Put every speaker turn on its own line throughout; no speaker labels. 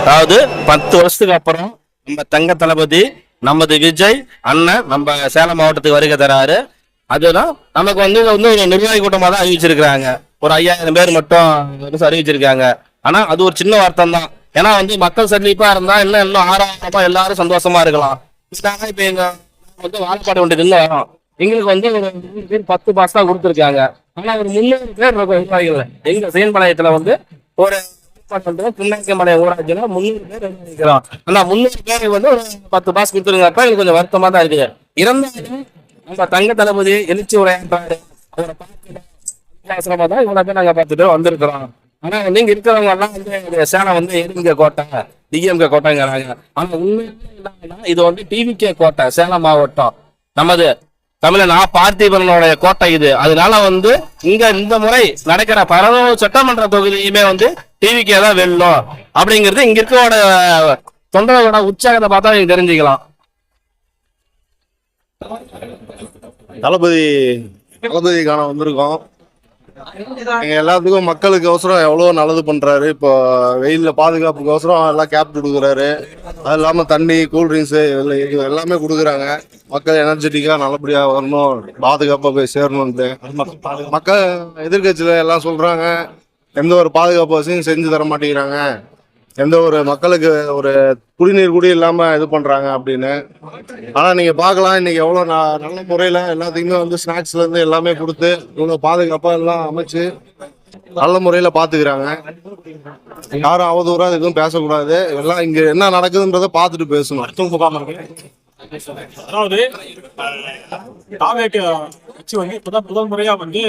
அதாவது பத்து வருஷத்துக்கு அப்புறம் நம்ம தங்க தளபதி நமது விஜய் அண்ணன் நம்ம சேலம் மாவட்டத்துக்கு வருகை தராரு. அதுதான் நமக்கு வந்து வந்து ஒரு நிர்வாகி கூட்டமாக தான் அறிவிச்சிருக்கிறாங்க. ஒரு ஐயாயிரம் பேர் மட்டும் அறிவிச்சிருக்காங்க. ஆனால் அது ஒரு சின்ன வார்த்தை தான் ஏன்னா வந்து மக்கள் சந்திப்பாக இருந்தால் இன்னும் இன்னும் ஆறாயிரமா எல்லாரும் சந்தோஷமா இருக்கலாம். இப்போ எங்க வந்து வாழைப்பாடு ஒன்று நின்று வரோம். எங்களுக்கு வந்து ஒரு பேர் பத்து பாஸ் தான் கொடுத்துருக்காங்க. ஆனால் ஒரு முந்நூறு பேர் இருக்கும் நிர்வாகிகள் எங்கள் செயல்பாளையத்துல வந்து ஒரு புண்ணாக்கமலை ஊராட்சியில் முந்நூறு பேர் இருக்கிறோம் அந்த முந்நூறு பேர் வந்து ஒரு பத்து பாஸ் கொடுத்துருங்கப்ப. எனக்கு கொஞ்சம் வருத்தமாக தான் இருக்குது இருந்தாலும் நம்ம தங்க தளபதி எழுச்சி உரையாற்றாரு அவரை பார்த்துட்டு அவசரமா தான் இவ்வளோ பேர் நாங்கள் பார்த்துட்டு வந்திருக்கிறோம். ஆனால் வந்து இங்கே இருக்கிறவங்க எல்லாம் வந்து சேலம் வந்து எடிஎம்கே கோட்டை? டிஎம்கே கோட்டைங்கிறாங்க. ஆனால் உண்மையிலே என்னன்னா இது வந்து டிவிகே கோட்டை சேலம் மாவட்டம். நமது தமிழன் ஆ கோட்டை இது. அதனால வந்து இங்க இந்த முறை நடக்கிற பரவ சட்டமன்ற தொகுதியுமே வந்து டிவிக்கே தான் வெல்லும். அப்படிங்கிறது இங்க இருக்கோட தொண்டர்களோட உற்சாகத்தை பார்த்தா நீங்க தெரிஞ்சுக்கலாம்.
தளபதி தளபதி காண வந்திருக்கோம். எங்க எல்லாத்துக்கும் மக்களுக்கு அவசரம் எவ்வளவு நல்லது பண்றாரு. இப்போ வெயில்ல பாதுகாப்புக்கு அவசரம் எல்லாம் கேப் கொடுக்குறாரு. அது இல்லாம தண்ணி கூல்ட்ரிங்க்ஸ் எல்லாமே கொடுக்குறாங்க. மக்கள் எனர்ஜெட்டிக்கா நல்லபடியா வரணும் பாதுகாப்பா போய் சேரணும்ட்டு மக்கள் எதிர்கட்சியில எல்லாம் சொல்றாங்க. எந்த ஒரு பாதுகாப்பு வசதியும் செஞ்சு தர மாட்டேங்கிறாங்க. எந்த ஒரு மக்களுக்கு ஒரு குடிநீர் கூட இல்லாம இது பண்றாங்க அப்படின்னு. ஆனா நீங்க பார்க்கலாம் இன்னைக்கு எவ்வளவு நல்ல முறையில எல்லாத்துக்குமே வந்து ஸ்நாக்ஸ்ல இருந்து எல்லாமே கொடுத்து இவ்வளவு பாதுகாப்பா எல்லாம் அமைச்சு நல்ல முறையில பாத்துக்கிறாங்க. யாரும் அவதூறா எதுவும் பேசக்கூடாது. எல்லாம் இங்க என்ன நடக்குதுன்றத பார்த்துட்டு பேசணும்.
மருத்துவ அதாவது தாவேக்கு கட்சி வந்து இப்பதான் முதல் முறையா வந்து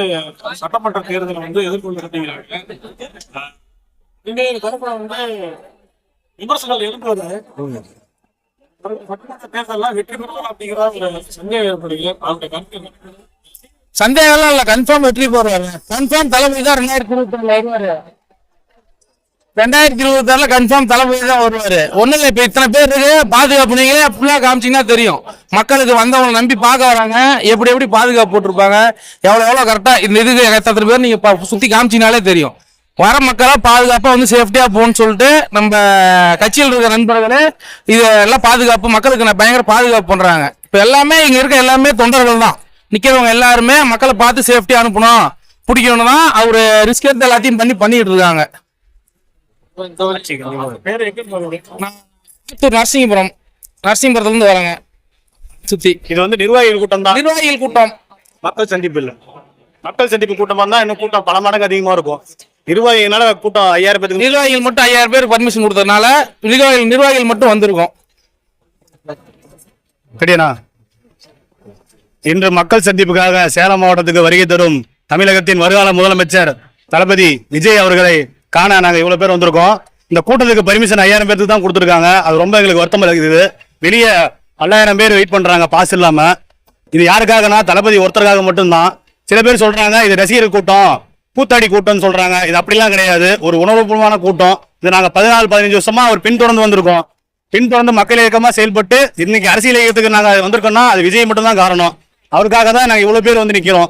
சட்டமன்ற தேர்தலை வந்து எதிர்கொண்டு தரப்புல வந்து விமர்சனங்கள் எழுப்புவது சட்டமன்ற தேர்தலாம் வெற்றி பெறுவோம் அப்படிங்கிற ஒரு சந்தேகம் ஏற்படுகிறது அவருடைய கருத்து என்ன?
சந்தேகம்லாம் இல்ல கன்ஃபார்ம் வெற்றி போறாரு கன்ஃபார்ம் தளபதி தான் ரெண்டாயிரத்தி இருபத்தி ஆறுல வருவாரு. ரெண்டாயிரத்தி இருபத்தி ஆறுல கன்ஃபார்ம் தளபதி தான் வருவாரு. ஒண்ணு இல்ல இப்ப இத்தனை பேர் இருக்கு பாதுகாப்பு நீங்களே ஃபுல்லா காமிச்சீங்கன்னா தெரியும். மக்களுக்கு வந்தவங்களை நம்பி பார்க்க வராங்க எப்படி எப்படி பாதுகாப்பு போட்டிருப்பாங்க. எவ்வளவு எவ்வளவு கரெக்டா இந்த இதுக்கு எத்தனை பேர் நீங்க சுத்தி காமிச்சீங்கனாலே தெரியும். வர மக்களா பாதுகாப்பா வந்து சேஃப்டியா போகணும்னு சொல்லிட்டு நம்ம கட்சியில் இருக்கிற நண்பர்களே இது எல்லாம் பாதுகாப்பு மக்களுக்கு நான் பயங்கர பாதுகாப்பு பண்றாங்க. இப்ப எல்லாமே இங்க இருக்க எல்லாமே தொண்டர்கள் தான். நிக்கிறவங்க எல்லாருமே மக்களை பார்த்து சேஃப்டியா அனுப்பணும். பிடிக்கணும் தான் அவரு ரிஸ்க் எடுத்து எல்லாத்தையும் பண்ணி பண்ணிட்டு இருக்காங்க. நரசிங்கபுரம் நரசிங்கபுரத்துல இருந்து வரேங்க. சுத்தி.
இது வந்து நிர்வாகிகள் கூட்டம் தான்.
நிர்வாகிகள் கூட்டம்.
மக்கள் சந்திப்பு இல்ல. மக்கள் சந்திப்பு கூட்டமா இருந்தா இன்னும் கூட்டம் பல மடங்கு அதிகமா இருக்கும். நிர்வாகிகளால கூட்டம் ஐயாயிரம் பேருக்கு
நிர்வாகிகள் மட்டும் ஐயாயிரம் பேர் பர்மிஷன் கொடுத்ததுனால நிர்வாகிகள் நிர்வாகிகள் மட்டும் வந்திருக்கோம்.
சரியாண்ணா இன்று மக்கள் சந்திப்புக்காக சேலம் மாவட்டத்துக்கு வருகை தரும் தமிழகத்தின் வருங்கால முதலமைச்சர் தளபதி விஜய் அவர்களை காண நாங்க இவ்வளவு பேர் வந்திருக்கோம். இந்த கூட்டத்துக்கு பர்மிஷன் ஐயாயிரம் பேருக்கு தான் கொடுத்துருக்காங்க. அது ரொம்ப எங்களுக்கு வருத்தமா இருக்குது. வெளியே பல்லாயிரம் பேர் வெயிட் பண்றாங்க பாஸ் இல்லாம. இது யாருக்காகனா தளபதி ஒருத்தருக்காக மட்டும்தான். சில பேர் சொல்றாங்க இது ரசிகர் கூட்டம். கூத்தாடி கூட்டம்னு சொல்றாங்க. இது அப்படிலாம் கிடையாது. ஒரு உணர்வுபூர்வமான கூட்டம். இது நாங்க பதினாலு பதினஞ்சு வருஷமா ஒரு பின்தொடர்ந்து வந்திருக்கோம். பின்தொடர்ந்து மக்கள் இயக்கமா செயல்பட்டு இன்னைக்கு அரசியல் இயக்கத்துக்கு நாங்க வந்திருக்கோம்னா அது விஜய் மட்டும்தான் காரணம். அவருக்காக தான் நாங்க இவ்வளவு பேர் வந்து நிக்கிறோம்.